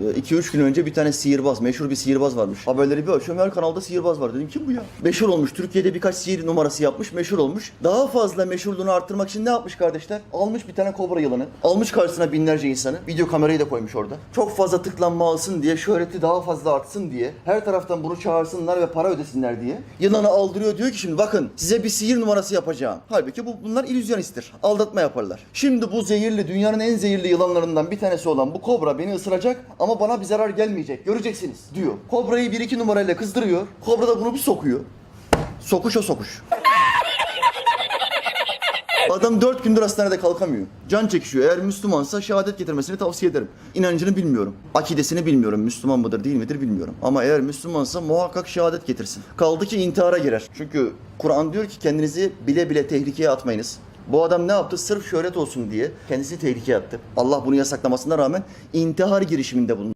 2-3 gün önce bir tane sihirbaz, meşhur bir sihirbaz varmış. Haberleri bir açıyorum her kanalda sihirbaz var. Dedim kim bu ya? Meşhur olmuş. Türkiye'de birkaç sihir numarası yapmış. Meşhur olmuş. Daha fazla meşhurluğunu arttırmak için ne yapmış kardeşler? Almış bir tane kobra yılanı. Almış karşısına binlerce insanı. Video kamerayı da koymuş orada. Çok fazla tıklanma alsın diye, şöhreti daha fazla artsın diye. Her taraftan bunu çağırsınlar ve para ödesinler diye. Yılanı aldırıyor diyor ki şimdi bakın size bir sihir numarası yapacağım. Halbuki bu bunlar illüzyonisttir. Aldatma yaparlar. Şimdi bu zehirli, dünyanın en zehirli yılanlarından bir tanesi olan bu kobra beni ısıracak ama bana bir zarar gelmeyecek. Göreceksiniz diyor. Kobrayı bir iki numarayla kızdırıyor. Kobra da bunu bir sokuyor. Sokuş o sokuş. Adam dört gündür hastanede kalkamıyor. Can çekişiyor. Eğer Müslümansa şehadet getirmesini tavsiye ederim. İnancını bilmiyorum. Akidesini bilmiyorum. Müslüman mıdır değil midir bilmiyorum. Ama eğer Müslümansa muhakkak şehadet getirsin. Kaldı ki intihara girer. Çünkü Kur'an diyor ki kendinizi bile bile tehlikeye atmayınız. Bu adam ne yaptı? Sırf şöhret olsun diye kendisini tehlikeye attı. Allah bunu yasaklamasına rağmen intihar girişiminde bulundu.